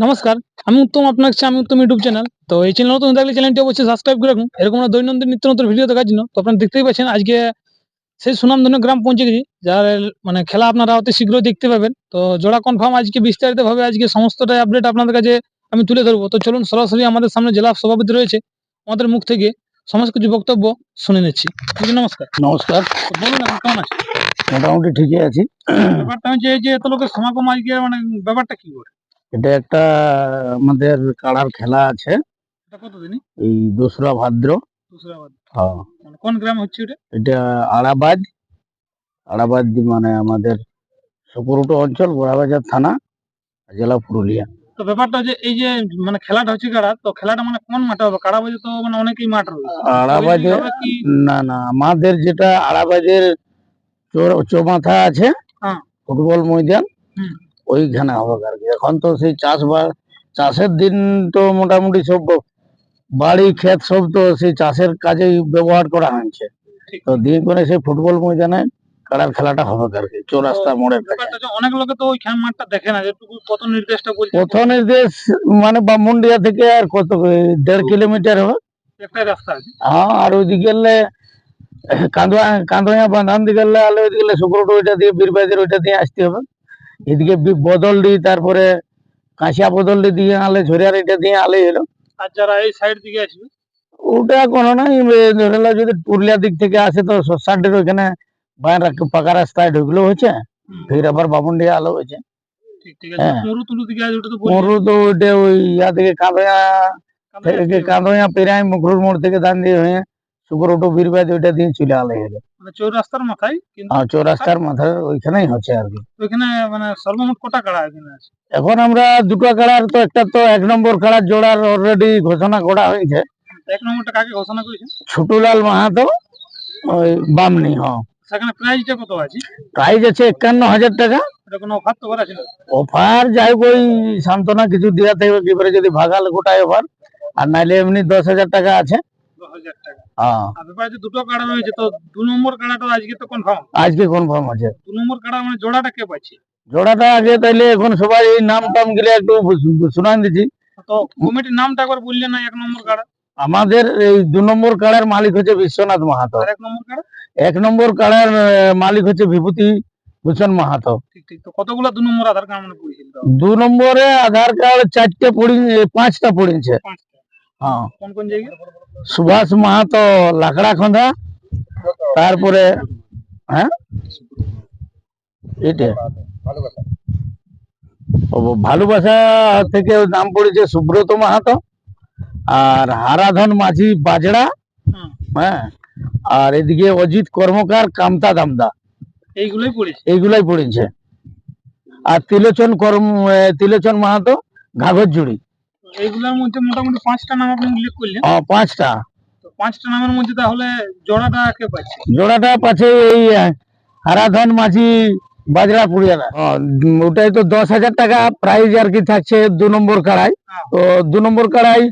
নমস্কার আমি উত্তম আপনার কাছে আমি উত্তম ইউটিউব চ্যানেল তো এই চ্যানেল নতুন থাকলে চ্যানেলটি অবশ্যই সাবস্ক্রাইব করে রাখুন। এরকম আমরা দৈনন্দিন নিত্য নতুন ভিডিও দেখার জন্য। তো আপনারা দেখতেই পাচ্ছেন আজকে সেই সুনামধন্য গ্রাম পৌঁছে গেছি যার মানে খেলা আপনারা অতি শীঘ্রই দেখতে পাবেন। তো জোড়া কনফার্ম আজকে বিস্তারিত ভাবে আজকে সমস্তটাই আপডেট আপনাদের কাছে আমি তুলে ধরবো। তো চলুন সরাসরি আমাদের সামনে জেলা সভাপতি রয়েছে আমাদের মুখ থেকে সমস্ত কিছু বক্তব্য শুনে নিচ্ছি। নমস্কার। নমস্কার। বলুন এখন কেমন আছে মোটামুটি ঠিকই আছি। ব্যাপারটা হচ্ছে এই যে এত লোকের সমাগম আজকে মানে ব্যাপারটা কি করে এটা একটা আমাদের কাড়ার খেলা আছে। এটা কতদিনই? এই দোসরা ভাদ্র। হ্যাঁ, মানে কোন গ্রামে হচ্ছে এটা এটা আড়াবাদ আড়াবাদ মানে আমাদের সুপুরুটো অঞ্চল গোড়াবাজার থানা জেলা পুরুলিয়া। তো ব্যাপারটা যে এই যে মানে খেলাটা হচ্ছে কাড়া তো খেলাটা মানে কোন মাঠে হবে? কাড়া বাজে তো মানে অনেকই মাঠ রয়েছে। আড়াবাজে না না আমাদের যেটা আড়াবাজের চৌমাথা আছে হ্যাঁ। ফুটবল ময়দান হুম। ওইখানে হবে আর কি। এখন তো সেই চাষবাস চাষের দিন তো মোটামুটি সব বাড়ি ক্ষেত সব তো সেই চাষের কাজেই ব্যবহার করা হয়েছে। তো দিয়ে করে সেই ফুটবল ময়দানে কাড়ার খেলাটা হবে আর কি চৌরাস্তা মোড়ের কাছে। অনেক লোকে তো ওই খেলা মাঠটা দেখে না যেটুকু কত নির্দেশটা বলছে। নির্দেশ মানে ব্রাহ্মণডিয়া থেকে আর কত দেড় কিলোমিটার হবে। একটাই রাস্তা আছে। হ্যাঁ আর ওইদিকে গেলে কান্দোয়া কান্দোয়া বাঁধান দিকে গেলে আলে ওইদিকে শুক্রটো ওইটা দিয়ে বীরবাজার ওইটা দিয়ে আসতে হবে। এদিকে বি- বদলডি তারপরে কাঁচিয়া বদলডি দিয়ে আলে ঝরিয়ার এটা দিয়ে আলে এলো। আর যারা এই সাইড দিকে আসবে? ওটা কোনো নাই ধরে যদি পুরুলিয়া দিক থেকে আসে তো সোসাইটির ওইখানে বাইরে পাকা রাস্তায় ঢুকলো হয়েছে ফির আবার বামুনডিয়া আলো হয়েছে। হ্যাঁ। মরু তো ওইটা ওই ইয়া থেকে কাঁদোয়া থেকে কাঁদোয়া পেরাই মুখরুর মোড় থেকে দান দিয়ে হয়ে শুক্রটো বীরবাজার ওইটা দিয়ে চলে আলে এলো। মানে চৌরাস্তার মাথায় আর চৌরাস্তার মাথায় ওইখানেই হচ্ছে আর কি। ওইখানে মানে সর্বমোট কটা কাড়া এখানে আছে? এখন আমরা দুটো কাড়ার তো একটা তো এক নম্বর কাড়ার জোড়ার অলরেডি ঘোষণা করা হয়েছে। এক নম্বরটা কাকে ঘোষণা করেছে ছোটুলাল মাহাতো ওই বামনি হ সেখানে প্রাইসটা কত আছে? প্রাইস আছে একান্ন হাজার টাকা। অফার তো করা ছিল? অফার যাই ওই সান্ত্বনা কিছু দেওয়া থাকবে এবারে যদি ভাগাল গোটায় অফার আর নাইলে এমনি দশ হাজার টাকা আছে। দশ হাজার টাকা। আর ব্যাপারে যে দুটো কাড়া রয়েছে তো দু নম্বর কাড়াটা আজকে কনফার্ম আছে। দু নম্বর কাড়া মানে জোড়াটা কে পাচ্ছে? জোড়াটা আগে তাইলে এখন সবাই নাম টাম গেলে একটু শুনান দিচ্ছি তো কমিটির নামটা একবার বললে না এক নম্বর কাড়া? আমাদের এই দু নম্বর কাড়ার মালিক হচ্ছে বিশ্বনাথ মাহাতো। এক নম্বর কাড়া? এক নম্বর কাড়ার মালিক হচ্ছে বিভূতি ভূষণ মাহাতো। ঠিক ঠিক তো কতগুলো দু নম্বর আধার কার্ড মানে? দু নম্বরে আধার কার্ড চারটে পড়ি পাঁচটা পড়েছে। হ্যাঁ কোন কোন জায়গায় সুভাষ মাহাতো লাকড়া খোঁধা তারপরে হ্যাঁ এটা ভালোবাসা থেকে নাম পড়েছে সুব্রত মাহাতো আর হারাধন মাঝি বাজড়া হ্যাঁ আর এদিকে অজিত কর্মকার কামতা দামদা এইগুলোই পড়েছে এইগুলাই পড়েছে আর তিলোচন কর্ম তিলোচন মাহাতো ঘাঘর জুড়ি এইগুলোর মধ্যে মোটামুটি পাঁচটা নাম আপনি উল্লেখ করলেন। ও, পাঁচটা। তো পাঁচটা নামের মধ্যে তাহলে জোড়াটা কে পাচ্ছে? জোড়াটা পাচ্ছে এই হারাধন মাঝি বাজরা পুড়িয়ালা। ওটাই তো দশ হাজার টাকা প্রাইজ আর কি থাকছে দু নম্বর কাড়াই। হ্যাঁ। তো দু নম্বর কাড়াই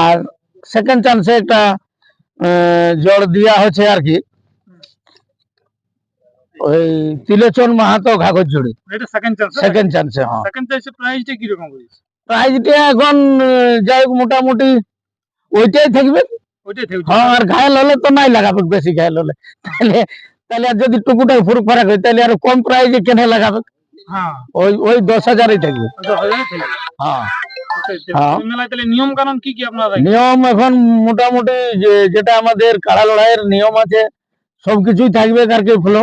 আর সেকেন্ড চান্সে একটা আহ, জল দেওয়া হচ্ছে আর কি। ওই তিলোচন মাহাতো ঘাগর জুড়ি এটা সেকেন্ড চান্স সেকেন্ড চান্সে হ্যাঁ। সেকেন্ড চান্সের প্রাইসটা কীরকম রয়েছে প্রাইজটা এখন যাই মোটামুটি ওইটাই থাকবে। হ্যাঁ আর ঘায়ল হলে তো নাই লাগাবে বেশি ঘায়ল হলে। তাহলে তাহলে আর যদি টুকুটাই ফুরুক ফারাক হয় তাহলে আর কম প্রাইজে কেনে লাগাবে। হ্যাঁ। ওই ওই দশ হাজারই থাকবে। হ্যাঁ। হ্যাঁ। নিয়ম কানুন কি কি আপনারা নিয়ম এখন মোটামুটি যেটা আমাদের কাড়া লড়াইয়ের নিয়ম আছে সবকিছুই থাকবে আর কি ফলো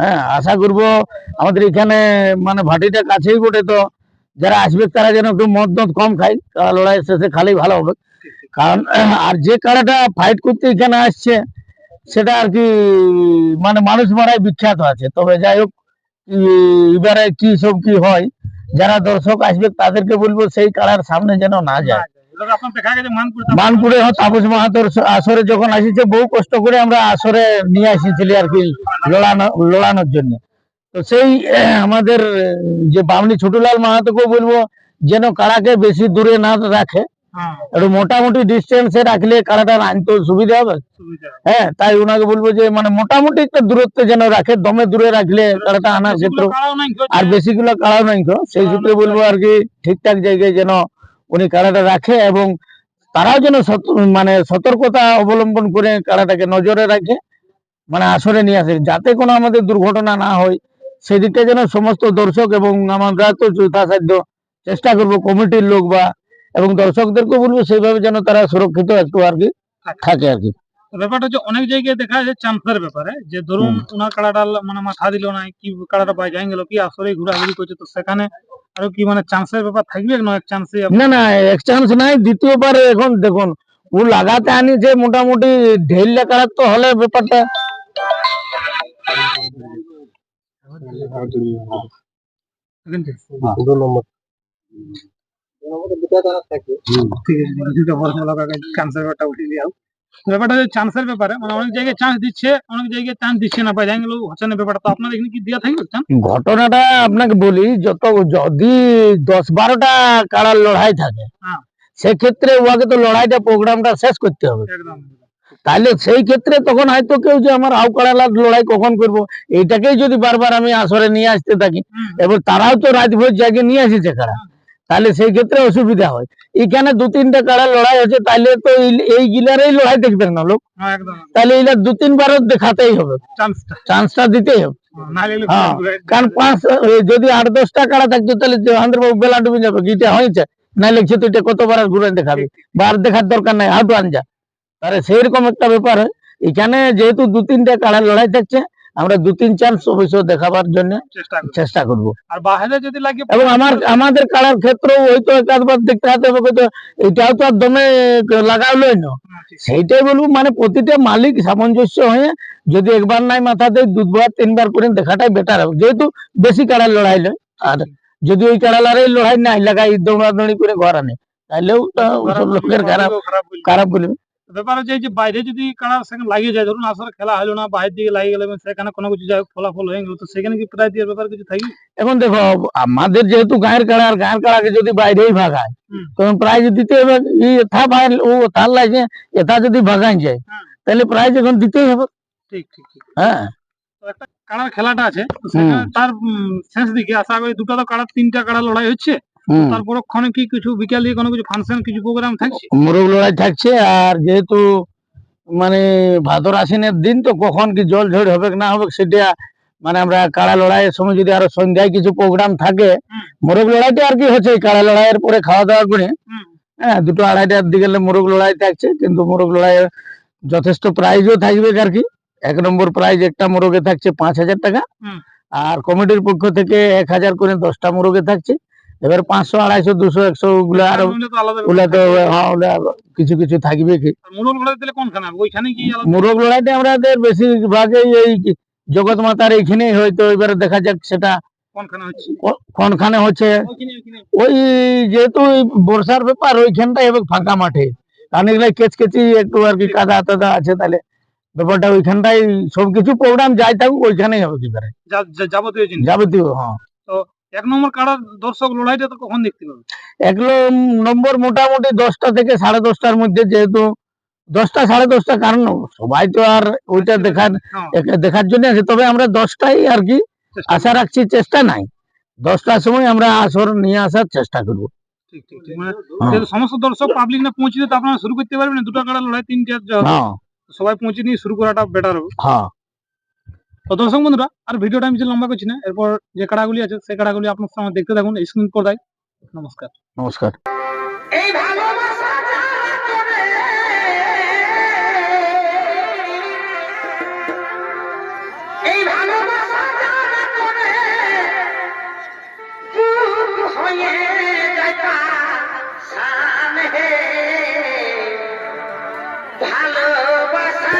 হ্যাঁ আশা করব আমাদের এখানে মানে ভাটিটা কাছেই বটে তো। যারা আসবে তারা যেন একটু মদ মদ কম খায় কাড়া লড়াইয়ের শেষে খালি ভালো হবে। কারণ আর যে কাড়াটা ফাইট করতে এখানে আসছে সেটা আর কি মানে মানুষ মারাই বিখ্যাত আছে। তবে যাই হোক এবারে কি সব কি হয় যারা দর্শক আসবে তাদেরকে বলব সেই কাড়ার সামনে যেন না যায়। মানপুর তাপস মাহাতোর আসরে যখন আসিছে বহু কষ্ট করে আমরা আসরে নিয়ে আসিছিলি আর কি লড়ানো লড়ানোর জন্য। তো সেই আমাদের যে বামনি ছোটলাল মাহাতোকে বলব যেন কাড়াকে বেশি দূরে না রাখে। হ্যাঁ। একটু মোটামুটি ডিস্টেন্সে রাখলে কাড়াটা আনতে সুবিধা হবে। হ্যাঁ তাই ওনাকে বলব যে মানে মোটামুটি একটা দূরত্ব যেন রাখে দমে দূরে রাখলে কাড়াটা আনার ক্ষেত্রে আর বেশি গুলো কাড়াও নাই সেই সূত্রে বলব আর কি ঠিকঠাক জায়গায় যেন উনি কাড়াটা রাখে এবং তারাও যেন মানে সতর্কতা অবলম্বন করে কাড়াটাকে নজরে রাখে মানে আসরে নিয়ে আসে যাতে কোনো আমাদের দুর্ঘটনা না হয়। সেদিকটা যেন সমস্ত দর্শক এবং আমরা তো যথাসাধ্য চেষ্টা করব কমিটির লোক বা এবং দর্শকদেরকে বলব সেইভাবে যেন তারা সুরক্ষিত একটু আর কি থাকে আর কি। ব্যাপারটা হচ্ছে অনেক জায়গায় দেখা যায় চান্সের ব্যাপারে যে ধরুন ওনার কাড়াটা মানে মাথা দিল না কি কাড়াটা বাজাই গেল কি আসলে ঘোরাঘুরি করছে তো সেখানে আরও কি মানে চান্সের ব্যাপার থাকবে না এক চান্সে না না এক চান্স নাই দ্বিতীয়বার এখন দেখুন ও লাগাতে আনিছে মোটামুটি ঢেল কাড়ার তো হলে ব্যাপারটা। ব্যাপারটা উঠিয়ে দিও ব্যাপারটা হচ্ছে চান্সের ব্যাপারে মানে অনেক জায়গায় চান্স দিচ্ছে অনেক জায়গায় চান্স দিচ্ছে না। হচ্ছে না ব্যাপারটা তো আপনার এখানে কি দেওয়া থাকবে ঘটনাটা আপনাকে বলি যত যদি দশ বারোটা কাড়ার লড়াই থাকে হ্যাঁ। সেক্ষেত্রে ওয়াকে তো লড়াইটা প্রোগ্রামটা শেষ করতে হবে। একদম। তাহলে সেই ক্ষেত্রে তখন হয়তো কেউ যে আমার আউ কাড়ালার লড়াই কখন করব? এইটাকেই যদি বারবার আমি আসরে নিয়ে আসতে থাকি। এবার তারাও তো রাতভোর জায়গায় নিয়ে আসেছে কাড়া তাহলে সেই ক্ষেত্রে অসুবিধা হয়। এখানে দু তিনটা কাড়া লড়াই হচ্ছে তাহলে তো এই- গিলারেই লড়াই দেখবে না লোক। হ্যাঁ তাহলে এইটা দু তিনবারও দেখাতেই হবে। চান্সটা। দিতেই হবে। হ্যাঁ, কারণ পাঁচ যদি আট দশটা কাড়া থাকতো তাহলে বাবু বেলা ডুবে যাবে। গিটা হয়েছে? নাই লিখছে তো এটা কতবার ঘুরে দেখাবি? বার দেখার দরকার নাই হাঁটু আনজা। তাহলে সেইরকম একটা ব্যাপার এখানে যেহেতু দু তিনটা কাড়া লড়াই থাকছে আমরা দু তিন চান্স অবশ্য দেখাবার জন্য চেষ্টা করব। আর বাইরে যদি লাগে এবং আমার আমাদের কাড়ার ক্ষেত্রেও হয়তো একাধবার দেখতে হাতে হবে হয়তো এটাও তো আর দমে লাগালোই না। হ্যাঁ, সেইটাই বলব মানে প্রতিটা মালিক সামঞ্জস্য হয়ে যদি একবার নাই মাথা দেয় দুবার তিনবার করে দেখাটাই বেটার হবে। যেহেতু বেশি কাড়ার লড়াই লয় আর যদি ওই কাড়া লড়াই লড়াই নাই লাগাই দৌড়াদৌড়ি করে ঘর আনে তাহলেও তো লোকের খারাপ খারাপ বলবে। ব্যাপার হচ্ছে যে বাইরে যদি কারার সঙ্গে লাগিয়ে যায় ধরুন আসলে খেলা হলো না বাইরের দিকে লাগিয়ে গেলে সেখানে কোনো কিছু যাই ফলাফল হয়ে গেল তো সেখানে কি প্রায় দিয়ে ব্যাপার কিছু থাকবে এখন দেখো আমাদের যেহেতু গায়ের কাড়া আর গায়ের কাড়াকে যদি বাইরেই ভাগায়। তখন প্রাইজ দিতে হবে এথা ভাই ও তার লাগে এথা যদি ভাগাই যায়। তাহলে প্রাইজ এখন দিতেই হবে। ঠিক ঠিক ঠিক। হ্যাঁ। একটা কাড়ার খেলাটা আছে তার শেষ দিকে আশা করি দুটো তো কাড়ার তিনটা কাড়া লড়াই হচ্ছে। হুম। তার পরক্ষণে কি কিছু বিকাল কোনো কিছু ফাংশন কিছু প্রোগ্রাম থাকছে? মোরগ লড়াই থাকছে আর যেহেতু মানে ভাদর আশ্বিনের দিন তো কখন কি জল ঝড় হবে না হবে সেটা মানে আমরা কাড়া লড়াইয়ের সময় যদি আরও সন্ধ্যায় কিছু প্রোগ্রাম থাকে। মোরগ লড়াইটা আর কি হচ্ছে কাড়া লড়াইয়ের পরে খাওয়া দাওয়া করে হ্যাঁ দুটো আড়াইটার দিকে মোরগ লড়াই থাকছে কিন্তু মোরগ লড়াইয়ের যথেষ্ট প্রাইজও থাকবে আর কি। এক নম্বর প্রাইজ একটা মোরগে থাকছে পাঁচ হাজার টাকা আর কমিটির পক্ষ থেকে এক হাজার করে দশটা মোরগে থাকছে। এবার পাঁচশো আড়াইশো দুশো একশো গুলো আরও তো ওগুলা তো হ্যাঁ ওগুলা কিছু কিছু থাকবে কি? মোরগ লড়াইটা আমাদের বেশিরভাগই এই জগৎ মাতার এইখানেই হয়তো এবারে দেখা যাক সেটা কোনখানে হচ্ছে? ওই যেহেতু বর্ষার ব্যাপার ওইখানটাই হবে ফাঁকা মাঠে। কারণ এগুলা কেচকেচি একটু আর কি কাদা টাদা আছে তাহলে ব্যাপারটা ওইখানটাই সবকিছু প্রোগ্রাম যাই থাকুক ওইখানেই হবে কি যাবতীয় জিনিস। যাবতীয় হ্যাঁ। এক নম্বর কাড়ার দর্শক লড়াইটা তো কখন দেখতে পাবে? এগুলো নম্বর মোটামুটি দশটা থেকে সাড়ে দশটার মধ্যে যেহেতু দশটা সাড়ে দশটা কারণ সবাই তো আর ওইটা দেখার হ্যাঁ, দেখার জন্য আছে তবে আমরা দশটাই আর কি আশা রাখছি চেষ্টা নাই। দশটার সময় আমরা আসর নিয়ে আসার চেষ্টা করব। ঠিক ঠিক ঠিক। মানে হ্যাঁ। সমস্ত দর্শক পাবলিক না পৌঁছে আপনারা শুরু করতে পারবেন না দুটো কাড়া লড়াই তিনটে। হ্যাঁ। সবাই পৌঁছে নিয়ে শুরু করাটা বেটার হবে। হ্যাঁ। তো দর্শক বন্ধুরা আর ভিডিওটা আমি বেশি লম্বা করছি না। এরপর যে কাড়াগুলি আছে সেই কাড়াগুলি আপনার সামনে দেখতে থাকুন স্ক্রিন পর্দায় নমস্কার। নমস্কার। ভালোবাসা